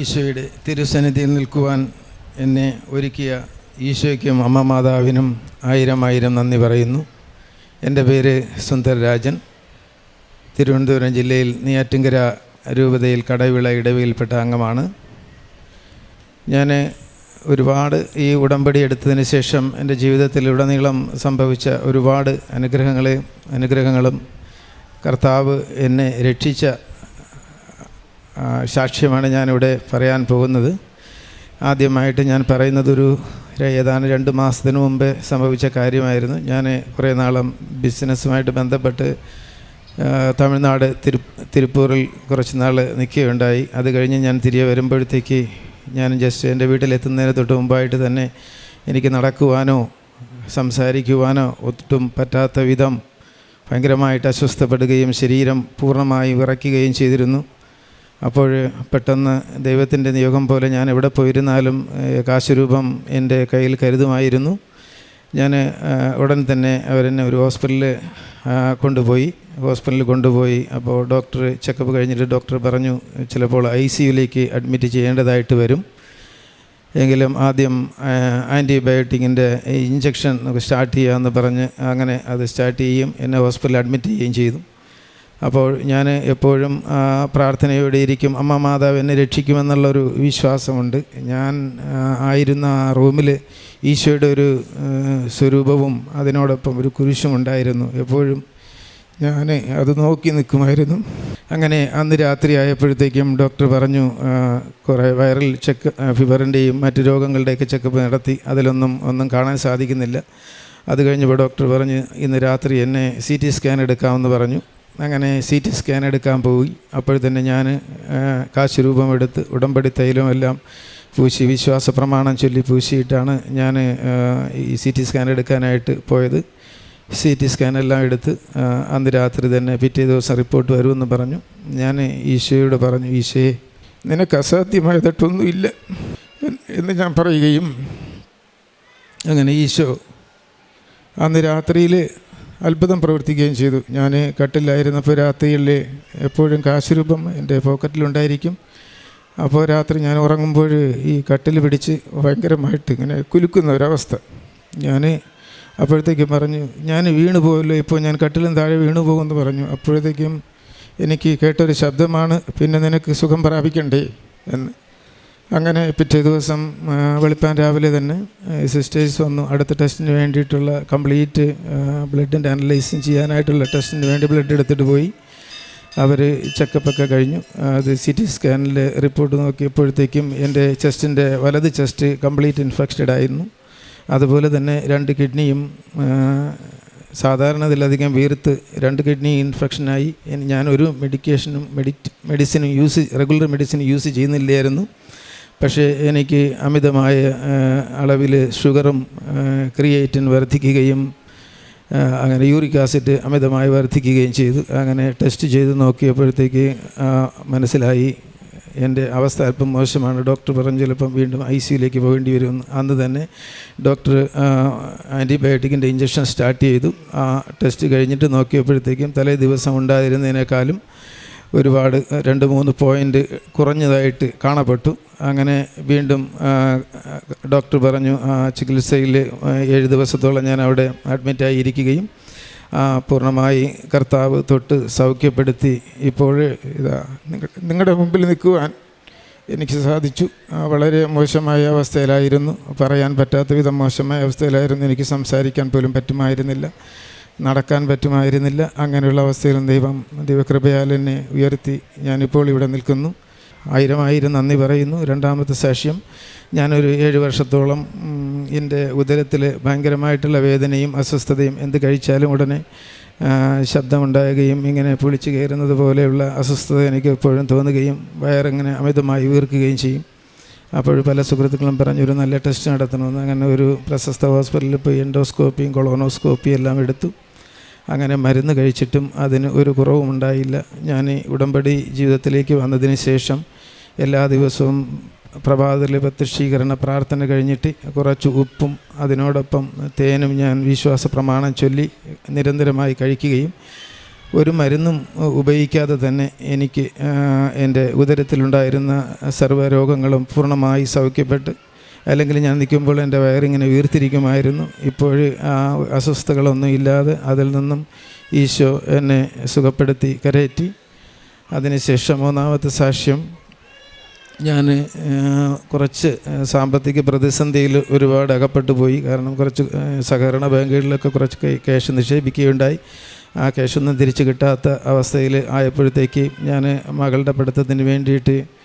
ഈശോയുടെ തിരുസന്നിധിയിൽ നിൽക്കുവാൻ എന്നെ ഒരുക്കിയ ഈശോയ്ക്കും അമ്മ മാതാവിനും ആയിരം ആയിരം നന്ദി പറയുന്നു. എന്റെ പേര് സുന്ദരരാജൻ തിരുവനന്തപുരം ജില്ലയിൽ നെയ്യാറ്റിങ്കര രൂപതയിൽ കടവിള ഇടവയിൽപ്പെട്ട അംഗമാണ്. ഞാൻ ഒരുപാട് ഈ ഉടമ്പടി എടുത്തതിന് ശേഷം എന്റെ ജീവിതത്തിൽ ഉടനീളം സംഭവിച്ച ഒരുപാട് അനുഗ്രഹങ്ങളെ അനുഗ്രഹങ്ങളും കർത്താവ് എന്നെ രക്ഷിച്ച സാക്ഷ്യമാണ് ഞാനിവിടെ പറയാൻ പോകുന്നത്. ആദ്യമായിട്ട് ഞാൻ പറയുന്നതൊരു ഏതാനും രണ്ട് മാസത്തിന് മുമ്പേ സംഭവിച്ച കാര്യമായിരുന്നു. ഞാൻ കുറേ നാളും ബിസിനസ്സുമായിട്ട് ബന്ധപ്പെട്ട് തമിഴ്നാട് തിരു തിരുപ്പൂരിൽ കുറച്ച് നാൾ നിൽക്കുകയുണ്ടായി. അത് കഴിഞ്ഞ് ഞാൻ തിരികെ വരുമ്പോഴത്തേക്ക് ഞാൻ ജസ്റ്റ് എന്റെ വീട്ടിലെത്തുന്നതിന് തൊട്ട് മുമ്പായിട്ട് തന്നെ എനിക്ക് നടക്കുവാനോ സംസാരിക്കുവാനോ ഒട്ടും പറ്റാത്ത വിധം ഭയങ്കരമായിട്ട് അസ്വസ്ഥപ്പെടുകയും ശരീരം പൂർണമായി വിറയ്ക്കുകയും ചെയ്തിരുന്നു. അപ്പോൾ പെട്ടെന്ന് ദൈവത്തിന്റെ നിയോഗം പോലെ ഞാൻ എവിടെ പോയിരുന്നാലും കാശുരൂപം എന്റെ കയ്യിൽ കരുതുമായിരുന്നു. ഞാൻ ഉടൻ തന്നെ അവരെന്നെ ഒരു ഹോസ്പിറ്റലിൽ കൊണ്ടുപോയി. ഹോസ്പിറ്റലിൽ കൊണ്ടുപോയി. അപ്പോൾ ഡോക്ടർ ചെക്കപ്പ് കഴിഞ്ഞിട്ട് ഡോക്ടർ പറഞ്ഞു ചിലപ്പോൾ ഐ സി യുലേക്ക് അഡ്മിറ്റ് ചെയ്യേണ്ടതായിട്ട് വരും. എങ്കിലും ആദ്യം ആന്റിബയോട്ടിക്കിന്റെ ഇഞ്ചക്ഷൻ സ്റ്റാർട്ട് ചെയ്യാമെന്ന് പറഞ്ഞ് അങ്ങനെ അത് സ്റ്റാർട്ട് ചെയ്യും എന്നെ ഹോസ്പിറ്റലിൽ അഡ്മിറ്റ് ചെയ്യുകയും ചെയ്തു. അപ്പോൾ ഞാൻ എപ്പോഴും പ്രാർത്ഥനയോടെ ഇരിക്കും അമ്മ മാതാവ് എന്നെ രക്ഷിക്കുമെന്നുള്ളൊരു വിശ്വാസമുണ്ട്. ഞാൻ ആയിരുന്ന ആ റൂമിൽ ഈശോയുടെ ഒരു സ്വരൂപവും അതിനോടൊപ്പം ഒരു കുരിശും ഉണ്ടായിരുന്നു. എപ്പോഴും ഞാൻ അത് നോക്കി നിൽക്കുമായിരുന്നു. അങ്ങനെ അന്ന് രാത്രി ആയപ്പോഴത്തേക്കും ഡോക്ടർ പറഞ്ഞു കുറേ വൈറൽ ചെക്ക് ഫീവറിന്റെയും മറ്റ് രോഗങ്ങളുടെയൊക്കെ ചെക്കപ്പ് നടത്തി അതിലൊന്നും ഒന്നും കാണാൻ സാധിക്കുന്നില്ല. അത് കഴിഞ്ഞപ്പോൾ ഡോക്ടർ പറഞ്ഞു ഇന്ന് രാത്രി എന്നെ സി ടി സ്കാൻ എടുക്കാമെന്ന് പറഞ്ഞു. അങ്ങനെ സി ടി സ്കാൻ എടുക്കാൻ പോയി. അപ്പോഴത്തന്നെ തന്നെ ഞാൻ കാശുരൂപം എടുത്ത് ഉടമ്പടി തൈലം എല്ലാം പൂശി വിശ്വാസ പ്രമാണം ചൊല്ലി പൂശിയിട്ടാണ് ഞാൻ ഈ സി ടി സ്കാൻ എടുക്കാനായിട്ട് പോയത്. സി ടി സ്കാൻ എല്ലാം എടുത്ത് അന്ന് രാത്രി തന്നെ പിറ്റേ ദിവസം റിപ്പോർട്ട് വരുമെന്ന് പറഞ്ഞു. ഞാൻ ഈശോയോട് പറഞ്ഞു ഈശോയെ നിനക്ക് അസാധ്യമായതായിട്ടൊന്നുമില്ല എന്ന് എന്ന് ഞാൻ പറയുകയും അങ്ങനെ ഈശോ അന്ന് രാത്രിയിൽ അത്ഭുതം പ്രവർത്തിക്കുകയും ചെയ്തു. ഞാൻ കട്ടിലായിരുന്നപ്പോൾ രാത്രിയിൽ എപ്പോഴും കാശുരൂപം എന്റെ പോക്കറ്റിലുണ്ടായിരിക്കും. അപ്പോൾ രാത്രി ഞാൻ ഉറങ്ങുമ്പോൾ ഈ കട്ടിൽ പിടിച്ച് ഭയങ്കരമായിട്ട് ഇങ്ങനെ കുലുക്കുന്ന ഒരവസ്ഥ. ഞാൻ അപ്പോഴത്തേക്കും പറഞ്ഞു ഞാൻ വീണു പോകല്ലോ ഇപ്പോൾ ഞാൻ കട്ടിലും താഴെ വീണു പോകുമെന്ന് പറഞ്ഞു. അപ്പോഴത്തേക്കും എനിക്ക് കേട്ടൊരു ശബ്ദമാണ് പിന്നെ നിനക്ക് സുഖം പ്രാപിക്കണ്ടേ? എന്ന്. അങ്ങനെ പിറ്റേ ദിവസം വെളുപ്പാൻ രാവിലെ തന്നെ സിസ്റ്റേഴ്സ് വന്നു. അടുത്ത ടെസ്റ്റിന് വേണ്ടിയിട്ടുള്ള കംപ്ലീറ്റ് ബ്ലഡിന്റെ അനലൈസിങ് ചെയ്യാനായിട്ടുള്ള ടെസ്റ്റിന് വേണ്ടി ബ്ലഡ് എടുത്തിട്ട് പോയി. അവർ ചെക്കപ്പൊക്കെ കഴിഞ്ഞു. അത് സി ടി സ്കാനിൽ റിപ്പോർട്ട് നോക്കിയപ്പോഴത്തേക്കും എന്റെ ചെസ്റ്റിന്റെ വലത് ചെസ്റ്റ് കംപ്ലീറ്റ് ഇൻഫെക്റ്റഡ് ആയിരുന്നു. അതുപോലെ തന്നെ രണ്ട് കിഡ്നിയും സാധാരണ ഇതിലധികം വീർത്ത് രണ്ട് കിഡ്നി ഇൻഫെക്ഷനായി ഇനി ഞാനൊരു മെഡിക്കേഷനും മെഡി മെഡിസിനും യൂസ് റെഗുലർ മെഡിസിൻ യൂസ് ചെയ്യുന്നില്ലായിരുന്നു. പക്ഷേ എനിക്ക് അമിതമായ അളവിൽ ഷുഗറും ക്രിയേറ്റിൻ വർദ്ധിക്കുകയും അങ്ങനെ യൂറിക് ആസിഡ് അമിതമായി വർദ്ധിക്കുകയും ചെയ്തു. അങ്ങനെ ടെസ്റ്റ് ചെയ്ത് നോക്കിയപ്പോഴത്തേക്ക് മനസ്സിലായി. എന്റെ അവസ്ഥ അല്പം മോശമാണ്. ഡോക്ടർ പറഞ്ഞു ചിലപ്പം വീണ്ടും ഐ സിയിലേക്ക് പോകേണ്ടി വരും. അന്ന് തന്നെ ഡോക്ടർ ആന്റിബയോട്ടിക്കിന്റെ ഇഞ്ചക്ഷൻ സ്റ്റാർട്ട് ചെയ്തു. ആ ടെസ്റ്റ് കഴിഞ്ഞിട്ട് നോക്കിയപ്പോഴത്തേക്കും തലേ ദിവസം ഉണ്ടായിരുന്നതിനേക്കാളും ഒരുപാട് രണ്ട് മൂന്ന് പോയിന്റ് കുറഞ്ഞതായിട്ട് കാണപ്പെട്ടു. അങ്ങനെ വീണ്ടും ഡോക്ടർ പറഞ്ഞു ചികിത്സയിൽ ഏഴ് ദിവസത്തോളം ഞാൻ അവിടെ അഡ്മിറ്റായി ഇരിക്കുകയും പൂർണമായി കർത്താവ് തൊട്ട് സൗഖ്യപ്പെടുത്തി ഇപ്പോൾ ഇതാ നിങ്ങളുടെ മുമ്പിൽ നിൽക്കുവാൻ എനിക്ക് സാധിച്ചു. വളരെ മോശമായ അവസ്ഥയിലായിരുന്നു. പറയാൻ പറ്റാത്ത വിധം മോശമായ അവസ്ഥയിലായിരുന്നു. എനിക്ക് സംസാരിക്കാൻ പോലും പറ്റുമായിരുന്നില്ല. നടക്കാൻ പറ്റുമായിരുന്നില്ല. അങ്ങനെയുള്ള അവസ്ഥയിലും ദൈവം ദൈവകൃപയാൽ എന്നെ ഉയർത്തി. ഞാനിപ്പോൾ ഇവിടെ നിൽക്കുന്നു. ആയിരം ആയിരം നന്ദി പറയുന്നു. രണ്ടാമത്തെ സാക്ഷ്യം ഞാനൊരു ഏഴ് വർഷത്തോളം എന്റെ ഉദരത്തിൽ ഭയങ്കരമായിട്ടുള്ള വേദനയും അസ്വസ്ഥതയും എന്ത് കഴിച്ചാലും ഉടനെ ശബ്ദമുണ്ടാകുകയും ഇങ്ങനെ പൊളിച്ചു കയറുന്നത് പോലെയുള്ള അസ്വസ്ഥത എനിക്ക് എപ്പോഴും തോന്നുകയും വയറിങ്ങനെ അമിതമായി വീർക്കുകയും ചെയ്യും. അപ്പോൾ പല സുഹൃത്തുക്കളും പറഞ്ഞു ഒരു നല്ല ടെസ്റ്റ് നടത്തണമെന്ന്. അങ്ങനെ ഒരു പ്രശസ്ത ഹോസ്പിറ്റലിൽ പോയി എൻഡോസ്കോപ്പിയും കൊളോണോസ്കോപ്പിയും എല്ലാം എടുത്തു. അങ്ങനെ മരുന്ന് കഴിച്ചിട്ടും അതിന് ഒരു കുറവും ഉണ്ടായില്ല. ഞാൻ ഉടമ്പടി ജീവിതത്തിലേക്ക് വന്നതിന് ശേഷം എല്ലാ ദിവസവും പ്രഭാതത്തിലെ പ്രത്യക്ഷീകരണ പ്രാർത്ഥന കഴിഞ്ഞിട്ട് കുറച്ച് ഉപ്പും അതിനോടൊപ്പം തേനും ഞാൻ വിശ്വാസ പ്രമാണം ചൊല്ലി നിരന്തരമായി കഴിക്കുകയും ഒരു മരുന്നും ഉപയോഗിക്കാതെ തന്നെ എനിക്ക് എന്റെ ഉദരത്തിലുണ്ടായിരുന്ന സർവരോഗങ്ങളും പൂർണമായി സൗഖ്യപ്പെട്ട് അല്ലെങ്കിൽ ഞാൻ നിൽക്കുമ്പോൾ എന്റെ വയറിങ്ങനെ വീർത്തിരിക്കുമായിരുന്നു. ഇപ്പോൾ ആ അസ്വസ്ഥതകളൊന്നും ഇല്ലാതെ അതിൽ നിന്നും ഈശോ എന്നെ സുഖപ്പെടുത്തി കരയറ്റി. അതിനുശേഷം മൂന്നാമത്തെ സാക്ഷ്യം ഞാൻ കുറച്ച് സാമ്പത്തിക പ്രതിസന്ധിയിൽ ഒരുപാട് അകപ്പെട്ടു പോയി. കാരണം കുറച്ച് സഹകരണ ബാങ്കുകളിലൊക്കെ കുറച്ച് ക്യാഷ് നിക്ഷേപിക്കുകയുണ്ടായി. ആ ക്യാഷൊന്നും തിരിച്ച് കിട്ടാത്ത അവസ്ഥയിൽ ആയപ്പോഴത്തേക്ക് ഞാൻ മകളുടെ പഠിത്തത്തിന് വേണ്ടിയിട്ട്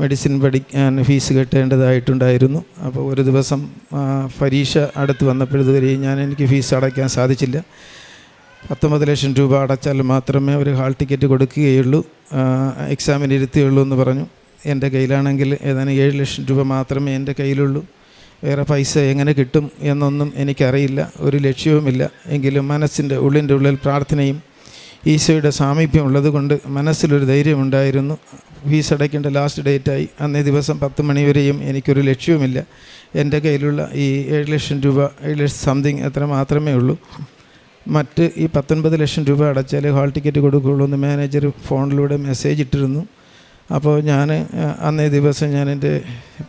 മെഡിസിൻ പഠിക്കാൻ ഫീസ് കെട്ടേണ്ടതായിട്ടുണ്ടായിരുന്നു. അപ്പോൾ ഒരു ദിവസം പരീക്ഷ അടുത്ത് വന്നപ്പോഴതുവരെയും ഞാൻ എനിക്ക് ഫീസ് അടയ്ക്കാൻ സാധിച്ചില്ല. പത്തൊമ്പത് ലക്ഷം രൂപ അടച്ചാൽ മാത്രമേ ഒരു ഹാൾ ടിക്കറ്റ് കൊടുക്കുകയുള്ളൂ. എക്സാമിന് ഇരുത്തുകയുള്ളൂ എന്ന് പറഞ്ഞു. എന്റെ കയ്യിലാണെങ്കിൽ ഏതാനും ഏഴ് ലക്ഷം രൂപ മാത്രമേ എന്റെ കയ്യിലുള്ളൂ. വേറെ പൈസ എങ്ങനെ കിട്ടും എന്നൊന്നും എനിക്കറിയില്ല. ഒരു ലക്ഷ്യവുമില്ല. എങ്കിലും മനസ്സിന്റെ ഉള്ളിന്റെ ഉള്ളിൽ പ്രാർത്ഥനയും ഈശോയുടെ സാമീപ്യം ഉള്ളതുകൊണ്ട് മനസ്സിലൊരു ധൈര്യമുണ്ടായിരുന്നു. ഫീസ് അടയ്ക്കേണ്ട ലാസ്റ്റ് ഡേറ്റായി അന്നേ ദിവസം പത്ത് മണിവരെയും എനിക്കൊരു ലക്ഷ്യവുമില്ല. എന്റെ കയ്യിലുള്ള ഈ ഏഴ് ലക്ഷം രൂപ ഏഴ് ലക്ഷം സംതിങ് അത്ര മാത്രമേ ഉള്ളൂ. മറ്റ് ഈ പത്തൊൻപത് ലക്ഷം രൂപ അടച്ചാൽ ഹാൾ ടിക്കറ്റ് കൊടുക്കുകയുള്ളൂ എന്ന് മാനേജർ ഫോണിലൂടെ മെസ്സേജ് ഇട്ടിരുന്നു. അപ്പോൾ ഞാൻ അന്നേ ദിവസം ഞാൻ എന്റെ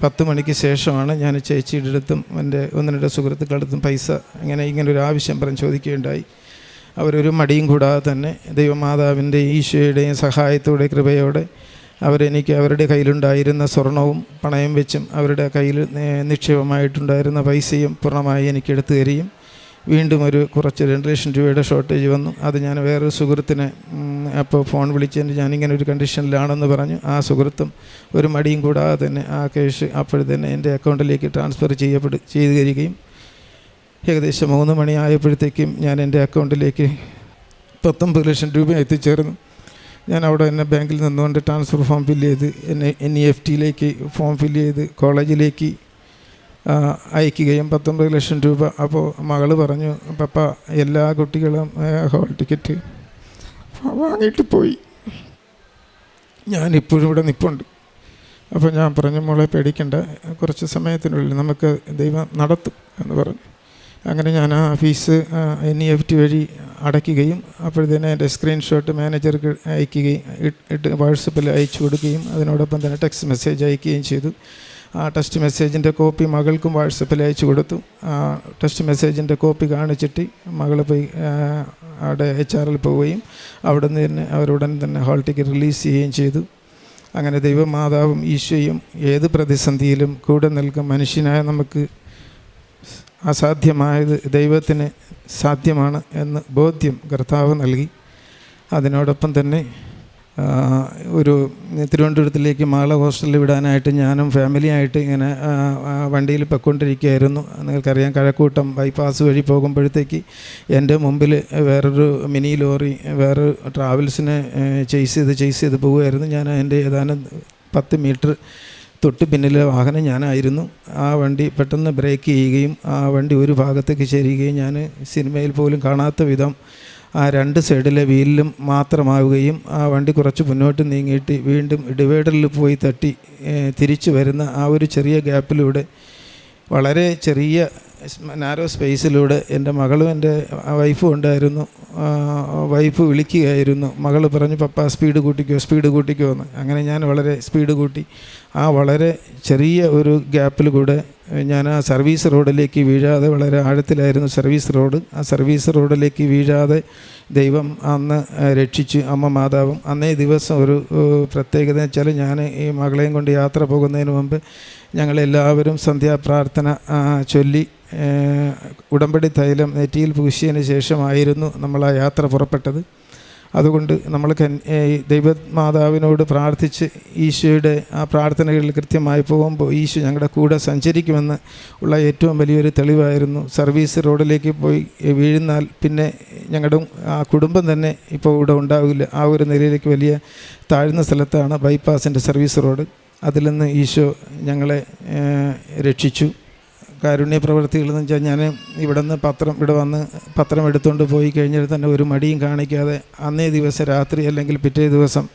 പത്ത് മണിക്ക് ശേഷമാണ് ഞാൻ ചേച്ചിയുടെ അടുത്തും എന്റെ ഒന്ന് രണ്ട് സുഹൃത്തുക്കളുടെ അടുത്തും പൈസ ഇങ്ങനെ ഇങ്ങനെ ഒരു ആവശ്യം പറഞ്ഞ് ചോദിക്കുകയുണ്ടായി. അവരൊരു മടിയും കൂടാതെ തന്നെ ദൈവമാതാവിന്റെ ഈശോയുടെയും സഹായത്തോടെ കൃപയോടെ അവരെനിക്ക് അവരുടെ കയ്യിലുണ്ടായിരുന്ന സ്വർണവും പണയം വെച്ചും അവരുടെ കയ്യിൽ നിക്ഷേപമായിട്ടുണ്ടായിരുന്ന പൈസയും പൂർണമായി എനിക്ക് എടുത്തു തരികയും വീണ്ടും ഒരു കുറച്ച് രണ്ട് ലക്ഷം രൂപയുടെ ഷോർട്ടേജ് വന്നു. അത് ഞാൻ വേറൊരു സുഹൃത്തിനെ അപ്പോൾ ഫോൺ വിളിച്ചതിന് ഞാനിങ്ങനെ ഒരു കണ്ടീഷനിലാണെന്ന് പറഞ്ഞു. ആ സുഹൃത്തും ഒരു മടിയും കൂടാതെ തന്നെ ആ ക്യാഷ് അപ്പോഴത്തന്നെ എന്റെ അക്കൗണ്ടിലേക്ക് ട്രാൻസ്ഫർ ചെയ്യപ്പെടു ചെയ്തു തരികയും ഏകദേശം മൂന്ന് മണിയായപ്പോഴത്തേക്കും ഞാൻ എന്റെ അക്കൗണ്ടിലേക്ക് പത്തൊമ്പത് ലക്ഷം രൂപ എത്തിച്ചേർന്നു. ഞാൻ അവിടെ തന്നെ ബാങ്കിൽ നിന്നുകൊണ്ട് ട്രാൻസ്ഫർ ഫോം ഫില്ല് ചെയ്ത് എന്നെ എൻ ഇ എഫ് ടിയിലേക്ക് ഫോം ഫില്ല് ചെയ്ത് കോളേജിലേക്ക് അയക്കുകയും പത്തൊമ്പത് ലക്ഷം രൂപ. അപ്പോൾ മകൾ പറഞ്ഞു പപ്പ എല്ലാ കുട്ടികളും ഹോൾ ടിക്കറ്റ് വാങ്ങിയിട്ട് പോയി. ഞാനിപ്പോഴും ഇവിടെ നിൽപ്പുണ്ട് അപ്പോൾ ഞാൻ പറഞ്ഞു മോളെ പേടിക്കണ്ട. കുറച്ച് സമയത്തിനുള്ളിൽ നമുക്ക് ദൈവം നടത്തും എന്ന് പറഞ്ഞു. അങ്ങനെ ഞാൻ ആ fees N E F T വഴി അടയ്ക്കുകയും അപ്പോഴത്തേന് എന്റെ സ്ക്രീൻഷോട്ട് മാനേജർക്ക് അയക്കുകയും ഇട്ട് വാട്സപ്പിൽ അയച്ചു കൊടുക്കുകയും അതിനോടൊപ്പം തന്നെ ടെക്സ്റ്റ് മെസ്സേജ് അയക്കുകയും ചെയ്തു. ആ ടെക്സ്റ്റ് മെസ്സേജിന്റെ കോപ്പി മകൾക്കും വാട്സപ്പിൽ അയച്ചു കൊടുത്തു. ആ ടെക്സ്റ്റ് മെസ്സേജിന്റെ കോപ്പി കാണിച്ചിട്ട് മകൾ പോയി അവിടെ എച്ച് ആറിൽ പോവുകയും അവിടെ നിന്ന് തന്നെ അവരുടൻ തന്നെ ഹാൾ ടിക്കറ്റ് റിലീസ് ചെയ്യുകയും ചെയ്തു. അങ്ങനെ ദൈവമാതാവും ഈശോയും ഏത് പ്രതിസന്ധിയിലും കൂടെ നിൽക്കും. മനുഷ്യനായ നമുക്ക് അസാധ്യമായത് ദൈവത്തിന് സാധ്യമാണ് എന്ന് ബോധ്യം കർത്താവ് നൽകി. അതിനോടൊപ്പം തന്നെ ഒരു തിരുവനന്തപുരത്തിലേക്ക് മാള ഹോസ്റ്റലിൽ വിടാനായിട്ട് ഞാനും ഫാമിലിയായിട്ട് ഇങ്ങനെ വണ്ടിയിൽ പൊയ്ക്കൊണ്ടിരിക്കുകയായിരുന്നു. നിങ്ങൾക്കറിയാം കഴക്കൂട്ടം ബൈപ്പാസ് വഴി പോകുമ്പോഴത്തേക്ക് എന്റെ മുമ്പിൽ വേറൊരു മിനി ലോറി വേറെ ട്രാവൽസിനെ ചെയ്സ് ചെയ്ത് ചെയ്സ് ചെയ്ത് പോവുമായിരുന്നു ഞാൻ എന്റെ ഏതാനും പത്ത് മീറ്റർ തൊട്ട് പിന്നിലെ വാഹനം ഞാനായിരുന്നു. ആ വണ്ടി പെട്ടെന്ന് ബ്രേക്ക് ചെയ്യുകയും ആ വണ്ടി ഒരു ഭാഗത്തേക്ക് ചേരുകയും ഞാൻ സിനിമയിൽ പോലും കാണാത്ത വിധം ആ രണ്ട് സൈഡിലെ വീലിലും മാത്രമാവുകയും ആ വണ്ടി കുറച്ച് മുന്നോട്ട് നീങ്ങിയിട്ട് വീണ്ടും ഡിവൈഡറിൽ പോയി തട്ടി തിരിച്ചു വരുന്ന ആ ഒരു ചെറിയ ഗ്യാപ്പിലൂടെ വളരെ ചെറിയ നാരോ സ്പേസിലൂടെ എന്റെ മകളും എന്റെ വൈഫും ഉണ്ടായിരുന്നു. വൈഫ് വിളിക്കുകയായിരുന്നു. മകൾ പറഞ്ഞു പപ്പ സ്പീഡ് കൂട്ടിക്കോ സ്പീഡ് കൂട്ടിക്കോ എന്ന്. അങ്ങനെ ഞാൻ വളരെ സ്പീഡ് കൂട്ടി. ആ വളരെ ചെറിയ ഒരു ഗ്യാപ്പിൽ കൂടെ ഞാൻ ആ സർവീസ് റോഡിലേക്ക് വീഴാതെ വളരെ ആഴത്തിലായിരുന്നു സർവീസ് റോഡ് ആ സർവീസ് റോഡിലേക്ക് വീഴാതെ ദൈവം അന്ന് രക്ഷിച്ചു. അമ്മ മാതാവും. അന്നേ ദിവസം ഒരു പ്രത്യേകത വെച്ചാൽ ഞാൻ ഈ മകളെയും കൊണ്ട് യാത്ര പോകുന്നതിന് മുമ്പ് ഞങ്ങളെല്ലാവരും സന്ധ്യാപ്രാർത്ഥന ചൊല്ലി ഉടമ്പടി തൈലം നെറ്റിയിൽ പൂശിയതിന് ശേഷമായിരുന്നു നമ്മൾ ആ യാത്ര പുറപ്പെട്ടത്. അതുകൊണ്ട് നമ്മൾ ദൈവമാതാവിനോട് പ്രാർത്ഥിച്ച് ഈശോയുടെ ആ പ്രാർത്ഥനകളിൽ കൃത്യമായി പോകുമ്പോൾ ഈശോ ഞങ്ങളുടെ കൂടെ സഞ്ചരിക്കുമെന്ന് ഉള്ള ഏറ്റവും വലിയൊരു തെളിവായിരുന്നു. സർവീസ് റോഡിലേക്ക് പോയി വീഴുന്നാൽ പിന്നെ ഞങ്ങളുടെ ആ കുടുംബം തന്നെ ഇപ്പോൾ ഇവിടെ ഉണ്ടാവില്ല. ആ ഒരു നിലയിലേക്ക് വലിയ താഴ്ന്ന സ്ഥലത്താണ് ബൈപ്പാസിന്റെ സർവീസ് റോഡ്. അതിൽ നിന്ന് ഈശോ ഞങ്ങളെ രക്ഷിച്ചു. കാരുണ്യ പ്രവൃത്തികൾ എന്ന് വെച്ചാൽ ഞാൻ ഇവിടെ നിന്ന് പത്രം ഇവിടെ വന്ന് പത്രം എടുത്തുകൊണ്ട് പോയി കഴിഞ്ഞാൽ തന്നെ ഒരു മടിയും കാണിക്കാതെ അന്നേ ദിവസം രാത്രി അല്ലെങ്കിൽ പിറ്റേ ദിവസം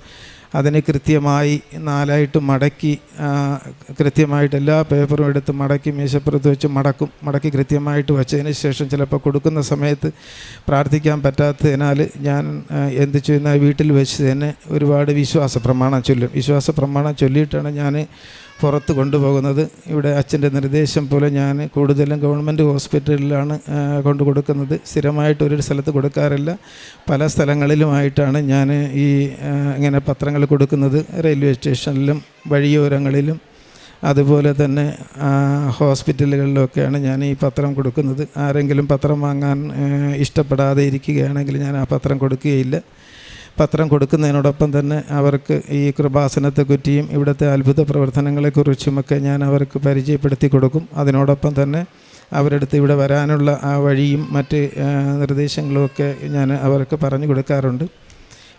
അതിനെ കൃത്യമായി നാലായിട്ട് മടക്കി കൃത്യമായിട്ട് എല്ലാ പേപ്പറും എടുത്ത് മടക്കി മേശപ്പുറത്ത് വെച്ച് മടക്കും. മടക്കി കൃത്യമായിട്ട് വച്ചതിന് ശേഷം ചിലപ്പോൾ കൊടുക്കുന്ന സമയത്ത് പ്രാർത്ഥിക്കാൻ പറ്റാത്തതിനാൽ ഞാൻ എന്ത് ചെയ്യുന്ന? വീട്ടിൽ വെച്ച് തന്നെ ഒരുപാട് വിശ്വാസ പ്രമാണം ചൊല്ലും. വിശ്വാസ പ്രമാണം ചൊല്ലിയിട്ടാണ് ഞാൻ പുറത്ത് കൊണ്ടുപോകുന്നത്. ഇവിടെ അച്ഛന്റെ നിർദ്ദേശം പോലെ ഞാൻ കൂടുതലും ഗവൺമെന്റ് ഹോസ്പിറ്റലിലാണ് കൊണ്ടു കൊടുക്കുന്നത്. സ്ഥിരമായിട്ട് ഒരു സ്ഥലത്ത് കൊടുക്കാറില്ല. പല സ്ഥലങ്ങളിലുമായിട്ടാണ് ഞാൻ ഈ ഇങ്ങനെ പത്രങ്ങൾ കൊടുക്കുന്നത്. റെയിൽവേ സ്റ്റേഷനിലും വഴിയോരങ്ങളിലും. അതുപോലെ തന്നെ ഹോസ്പിറ്റലുകളിലൊക്കെയാണ് ഞാൻ ഈ പത്രം കൊടുക്കുന്നത്. ആരെങ്കിലും പത്രം വാങ്ങാൻ ഇഷ്ടപ്പെടാതെ ഇരിക്കുകയാണെങ്കിൽ ഞാൻ ആ പത്രം കൊടുക്കുകയില്ല. പത്രം കൊടുക്കുന്നതിനോടൊപ്പം തന്നെ അവർക്ക് ഈ കൃപാസനത്തെക്കുറ്റിയും ഇവിടുത്തെ അത്ഭുത പ്രവർത്തനങ്ങളെക്കുറിച്ചുമൊക്കെ ഞാൻ അവർക്ക് പരിചയപ്പെടുത്തി കൊടുക്കും. അതിനോടൊപ്പം തന്നെ അവരെടുത്ത് ഇവിടെ വരാനുള്ള ആ വഴിയും മറ്റ് നിർദ്ദേശങ്ങളുമൊക്കെ ഞാൻ അവർക്ക് പറഞ്ഞു കൊടുക്കാറുണ്ട്.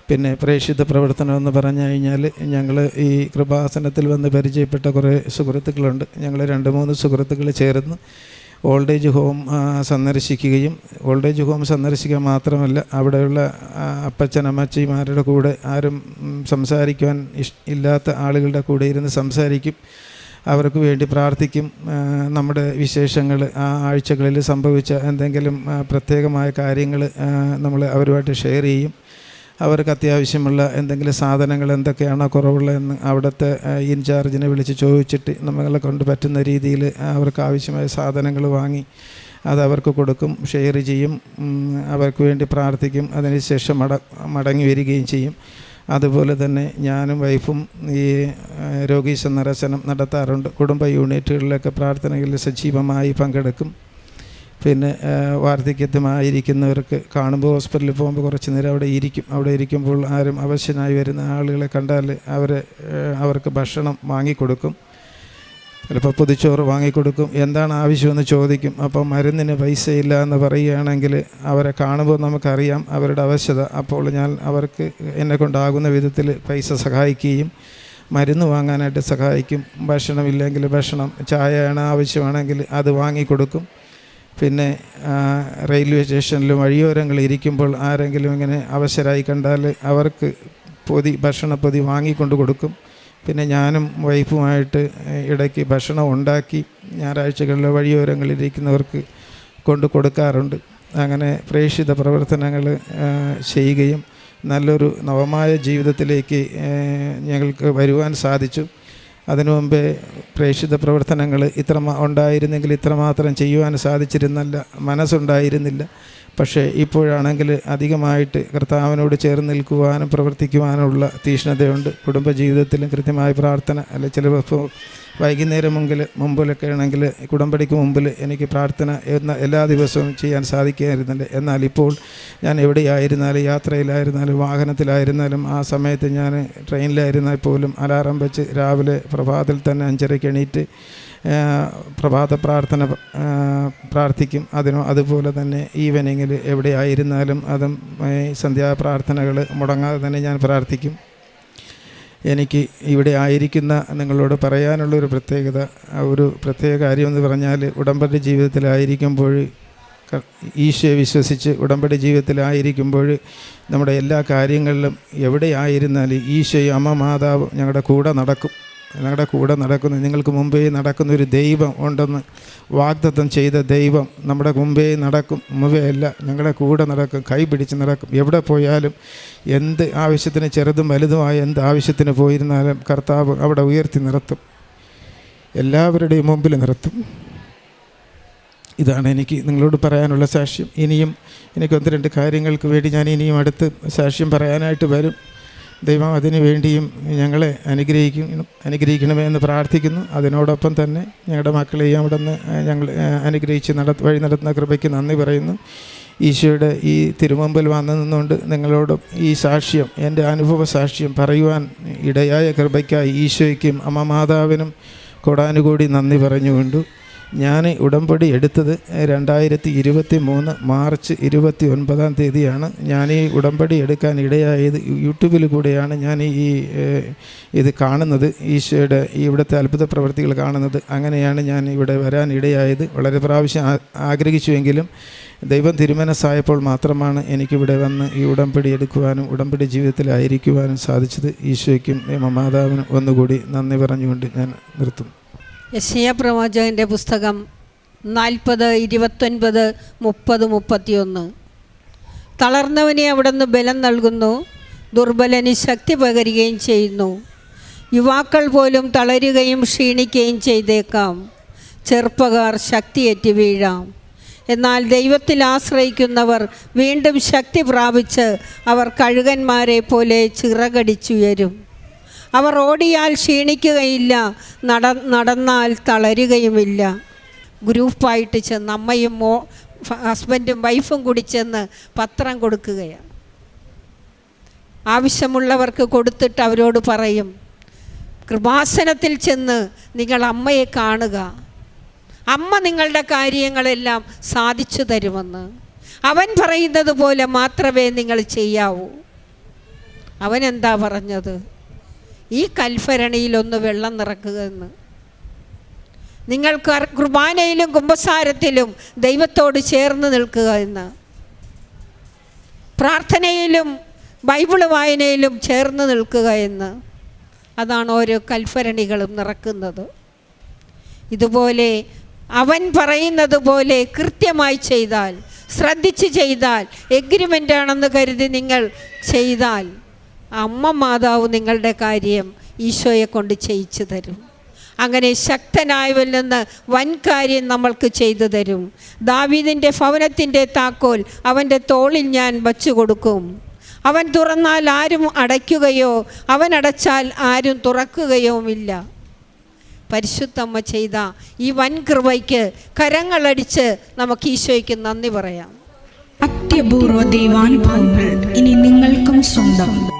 പിന്നെ പ്രേക്ഷിത പ്രവർത്തനം എന്ന് പറഞ്ഞു കഴിഞ്ഞാൽ ഞങ്ങൾ ഈ കൃപാസനത്തിൽ വന്ന് പരിചയപ്പെട്ട കുറേ സുഹൃത്തുക്കളുണ്ട്. ഞങ്ങൾ രണ്ട് മൂന്ന് സുഹൃത്തുക്കൾ ചേർന്ന് ഓൾഡ് ഏജ് ഹോം സന്ദർശിക്കുകയും ഓൾഡ് ഏജ് ഹോം സന്ദർശിക്കുക മാത്രമല്ല അവിടെയുള്ള അപ്പച്ചൻ അമ്മച്ചിമാരുടെ കൂടെ ആരും സംസാരിക്കുവാൻ ഇല്ലാത്ത ആളുകളുടെ കൂടെ ഇരുന്ന് സംസാരിക്കും. അവർക്ക് വേണ്ടി പ്രാർത്ഥിക്കും. നമ്മുടെ വിശേഷങ്ങൾ ആ ആഴ്ചകളിൽ സംഭവിച്ച എന്തെങ്കിലും പ്രത്യേകമായ കാര്യങ്ങൾ നമ്മൾ അവരുമായിട്ട് ഷെയർ ചെയ്യും. അവർക്ക് അത്യാവശ്യമുള്ള എന്തെങ്കിലും സാധനങ്ങൾ എന്തൊക്കെയാണോ കുറവുള്ളതെന്ന് അവിടുത്തെ ഇൻചാർജിനെ വിളിച്ച് ചോദിച്ചിട്ട് നമ്മളെ കൊണ്ട് പറ്റുന്ന രീതിയിൽ അവർക്ക് ആവശ്യമായ സാധനങ്ങൾ വാങ്ങി അത് അവർക്ക് കൊടുക്കും ഷെയർ ചെയ്യും അവർക്ക് വേണ്ടി പ്രാർത്ഥിക്കും അതിനുശേഷം മട മടങ്ങി വരികയും ചെയ്യും. അതുപോലെ തന്നെ ഞാനും വൈഫും ഈ രോഗീ സന്ദർശനം നടത്താറുണ്ട്. കുടുംബ യൂണിറ്റുകളിലൊക്കെ പ്രാർത്ഥനകളിൽ സജീവമായി പങ്കെടുക്കും. പിന്നെ വാർദ്ധക്യത്വമായിരിക്കുന്നവർക്ക് കാണുമ്പോൾ ഹോസ്പിറ്റലിൽ പോകുമ്പോൾ കുറച്ച് നേരം അവിടെ ഇരിക്കും. അവിടെ ഇരിക്കുമ്പോൾ ആരും അവശ്യനായി വരുന്ന ആളുകളെ കണ്ടാൽ അവരെ അവർക്ക് ഭക്ഷണം വാങ്ങിക്കൊടുക്കും. ചിലപ്പോൾ പൊതിച്ചോറ് വാങ്ങിക്കൊടുക്കും. എന്താണ് ആവശ്യമെന്ന് ചോദിക്കും. അപ്പോൾ മരുന്നിന് പൈസയില്ല എന്ന് പറയുകയാണെങ്കിൽ അവരെ കാണുമ്പോൾ നമുക്കറിയാം അവരുടെ ആവശ്യത അപ്പോൾ ഞാൻ അവർക്ക് എന്നെ കൊണ്ടാകുന്ന വിധത്തിൽ പൈസ സഹായിക്കുകയും മരുന്ന് വാങ്ങാനായിട്ട് സഹായിക്കും. ഭക്ഷണമില്ലെങ്കിൽ ഭക്ഷണം ചായയാണ് ആവശ്യമാണെങ്കിൽ അത് വാങ്ങിക്കൊടുക്കും. പിന്നെ റെയിൽവേ സ്റ്റേഷനിലും വഴിയോരങ്ങളിൽ ഇരിക്കുമ്പോൾ ആരെങ്കിലും ഇങ്ങനെ അവശരായി കണ്ടാൽ അവർക്ക് പൊതി ഭക്ഷണപ്പൊതി വാങ്ങിക്കൊണ്ട് കൊടുക്കും. പിന്നെ ഞാനും വൈഫുമായിട്ട് ഇടയ്ക്ക് ഭക്ഷണം ഉണ്ടാക്കി ഞായറാഴ്ചകളിൽ വഴിയോരങ്ങളിൽ ഇരിക്കുന്നവർക്ക് കൊണ്ട് കൊടുക്കാറുണ്ട്. അങ്ങനെ പ്രേക്ഷിത പ്രവർത്തനങ്ങൾ ചെയ്യുകയും നല്ലൊരു നവമായ ജീവിതത്തിലേക്ക് ഞങ്ങൾക്ക് വരുവാൻ സാധിച്ചു. അതിനു മുമ്പേ പ്രേക്ഷിത പ്രവർത്തനങ്ങൾ ഇത്ര ഉണ്ടായിരുന്നെങ്കിൽ ഇത്രമാത്രം ചെയ്യുവാൻ സാധിച്ചിരുന്നല്ല. മനസ്സുണ്ടായിരുന്നില്ല. പക്ഷേ ഇപ്പോഴാണെങ്കിൽ അധികമായിട്ട് കർത്താവിനോട് ചേർന്ന് നിൽക്കുവാനും പ്രവർത്തിക്കുവാനുമുള്ള തീഷ്ണതയുണ്ട്. കുടുംബജീവിതത്തിലും കൃത്യമായ പ്രാർത്ഥന അല്ലെ ചിലപ്പോൾ വൈകുന്നേരം മുമ്പിൽ മുമ്പിലൊക്കെ ആണെങ്കിൽ കുടമ്പടിക്ക് മുമ്പിൽ എനിക്ക് പ്രാർത്ഥന എന്ന എല്ലാ ദിവസവും ചെയ്യാൻ സാധിക്കുമായിരുന്നില്ല എന്നാൽ ഇപ്പോൾ ഞാൻ എവിടെയായിരുന്നാലും യാത്രയിലായിരുന്നാലും വാഹനത്തിലായിരുന്നാലും ആ സമയത്ത് ഞാൻ ട്രെയിനിലായിരുന്നാൽ പോലും അലാറം വെച്ച് രാവിലെ പ്രഭാതത്തിൽ തന്നെ അഞ്ചരയ്ക്ക് എണീറ്റ് പ്രഭാത പ്രാർത്ഥന പ്രാർത്ഥിക്കും. അതിനോ അതുപോലെ തന്നെ ഈവനിങ്ങിൽ എവിടെയായിരുന്നാലും അതും സന്ധ്യാ പ്രാർത്ഥനകൾ മുടങ്ങാതെ തന്നെ ഞാൻ പ്രാർത്ഥിക്കും. എനിക്ക് ഇവിടെ ആയിരിക്കുന്ന നിങ്ങളോട് പറയാനുള്ളൊരു പ്രത്യേകത ഒരു പ്രത്യേക കാര്യമെന്ന് പറഞ്ഞാൽ ഉടമ്പടി ജീവിതത്തിലായിരിക്കുമ്പോൾ ഈശോയെ വിശ്വസിച്ച് ഉടമ്പടി ജീവിതത്തിലായിരിക്കുമ്പോൾ നമ്മുടെ എല്ലാ കാര്യങ്ങളിലും എവിടെയായിരുന്നാലും ഈശോയും അമ്മ മാതാവ് ഞങ്ങളുടെ കൂടെ നടക്കും. ഞങ്ങളുടെ കൂടെ നടക്കുന്ന നിങ്ങൾക്ക് മുമ്പേ നടക്കുന്ന ഒരു ദൈവം ഉണ്ടെന്ന് വാഗ്ദത്തം ചെയ്ത ദൈവം നമ്മുടെ മുമ്പേ നടക്കും. മുമ്പേ അല്ല ഞങ്ങളുടെ കൂടെ നടക്കും കൈ പിടിച്ച് നടക്കും. എവിടെ പോയാലും എന്ത് ആവശ്യത്തിന് ചെറുതും വലുതുമായ എന്ത് ആവശ്യത്തിന് പോയിരുന്നാലും കർത്താവ് അവിടെ ഉയർത്തി നിർത്തും. എല്ലാവരുടെയും മുമ്പിൽ നിർത്തും. ഇതാണ് എനിക്ക് നിങ്ങളോട് പറയാനുള്ള സാക്ഷ്യം. ഇനിയും എനിക്ക് ഒന്ന് രണ്ട് കാര്യങ്ങൾക്ക് വേണ്ടി ഞാൻ ഇനിയും അടുത്ത് സാക്ഷ്യം പറയാനായിട്ട് വരും. ദൈവം അതിനു വേണ്ടിയും ഞങ്ങളെ അനുഗ്രഹിക്കും അനുഗ്രഹിക്കണമേ എന്ന് പ്രാർത്ഥിക്കുന്നു. അതിനോടൊപ്പം തന്നെ ഞങ്ങളുടെ മക്കളെയും അവിടെ നിന്ന് ഞങ്ങൾ അനുഗ്രഹിച്ച് നട വഴി നടത്തുന്ന കൃപയ്ക്ക് നന്ദി പറയുന്നു. ഈശോയുടെ ഈ തിരുമുമ്പിൽ വന്നു നിന്നുകൊണ്ട് നിങ്ങളോടും ഈ സാക്ഷ്യം എന്റെ അനുഭവ സാക്ഷ്യം പറയുവാൻ ഇടയായ കൃപയ്ക്കായി ഈശോയ്ക്കും അമ്മ മാതാവിനും കോടാനുകൂടി നന്ദി പറഞ്ഞുകൊണ്ട്. ഞാൻ ഉടമ്പടി എടുത്തത് രണ്ടായിരത്തി ഇരുപത്തി മൂന്ന് മാർച്ച് ഇരുപത്തി ഒൻപതാം തീയതിയാണ്. ഞാൻ ഈ ഉടമ്പടി എടുക്കാൻ ഇടയായത് യൂട്യൂബിൽ കൂടെയാണ് ഞാൻ ഈ ഇത് കാണുന്നത്. ഈശോയുടെ ഇവിടുത്തെ അത്ഭുത പ്രവർത്തികൾ കാണുന്നത്. അങ്ങനെയാണ് ഞാൻ ഇവിടെ വരാൻ ഇടയായത്. വളരെ പ്രാവശ്യം ആഗ്രഹിച്ചുവെങ്കിലും ദൈവം തിരുമനസ്സായപ്പോൾ മാത്രമാണ് എനിക്കിവിടെ വന്ന് ഈ ഉടമ്പടി എടുക്കുവാനും ഉടമ്പടി ജീവിതത്തിലായിരിക്കുവാനും സാധിച്ചത്. ഈശോയ്ക്കും മാതാവിനും ഒന്നുകൂടി നന്ദി പറഞ്ഞുകൊണ്ട് ഞാൻ നിർത്തും യശയ പ്രവാചകന്റെ പുസ്തകം നാൽപ്പത് ഇരുപത്തൊൻപത് മുപ്പത് മുപ്പത്തിയൊന്ന്. തളർന്നവനെ അവിടുന്ന് ബലം നൽകുന്നു ദുർബലന് ശക്തി പകരുകയും ചെയ്യുന്നു. യുവാക്കൾ പോലും തളരുകയും ക്ഷീണിക്കുകയും ചെയ്തേക്കാം. ചെറുപ്പക്കാർ ശക്തിയേറ്റ് വീഴാം. എന്നാൽ ദൈവത്തിൽ ആശ്രയിക്കുന്നവർ വീണ്ടും ശക്തി പ്രാപിച്ച് അവർ കഴുകന്മാരെ പോലെ ചിറകടിച്ചുയരും. അവർ ഓടിയാൽ ക്ഷീണിക്കുകയില്ല നട നടന്നാൽ തളരുകയുമില്ല. ഗ്രൂപ്പായിട്ട് ചെന്ന് അമ്മയും മോ ഹസ്ബൻഡും വൈഫും കൂടി ചെന്ന് പത്രം കൊടുക്കുകയാണ്. ആവശ്യമുള്ളവർക്ക് കൊടുത്തിട്ട് അവരോട് പറയും കൃപാസനത്തിൽ ചെന്ന് നിങ്ങൾ അമ്മയെ കാണുക. അമ്മ നിങ്ങളുടെ കാര്യങ്ങളെല്ലാം സാധിച്ചു തരുമെന്ന്. അവൻ പറയുന്നത് പോലെ മാത്രമേ നിങ്ങൾ ചെയ്യാവൂ. അവനെന്താ പറഞ്ഞത്? ഈ കൽഫരണിയിലൊന്ന് വെള്ളം നിറക്കുക എന്ന്. നിങ്ങൾ കുർബാനയിലും കുംഭസാരത്തിലും ദൈവത്തോട് ചേർന്ന് നിൽക്കുക എന്ന്. പ്രാർത്ഥനയിലും ബൈബിൾ വായനയിലും ചേർന്ന് നിൽക്കുക എന്ന്. അതാണ് ഓരോ കൽഭരണികളും നിറക്കുന്നത്. ഇതുപോലെ അവൻ പറയുന്നത് പോലെ കൃത്യമായി ചെയ്താൽ ശ്രദ്ധിച്ച് ചെയ്താൽ എഗ്രിമെന്റ് ആണെന്ന് കരുതി നിങ്ങൾ ചെയ്താൽ അമ്മ മാതാവ് നിങ്ങളുടെ കാര്യം ഈശോയെ കൊണ്ട് ചെയ്യിച്ചു തരും. അങ്ങനെ ശക്തനായവൽ നിന്ന് വൻ കാര്യം നമ്മൾക്ക് ചെയ്തു തരും. ദാവീദിന്റെ ഭവനത്തിന്റെ താക്കോൽ അവന്റെ തോളിൽ ഞാൻ വച്ചു കൊടുക്കും. അവൻ തുറന്നാൽ ആരും അടയ്ക്കുകയോ അവൻ അടച്ചാൽ ആരും തുറക്കുകയോ ഇല്ല പരിശുദ്ധമ്മ ചെയ്ത ഈ വൻ കൃപയ്ക്ക് കരങ്ങളടിച്ച് നമുക്ക് ഈശോയ്ക്ക് നന്ദി പറയാം. അത്യപൂർവ ദൈവാനുഭവങ്ങൾ ഇനി നിങ്ങൾക്കും സ്വന്തം.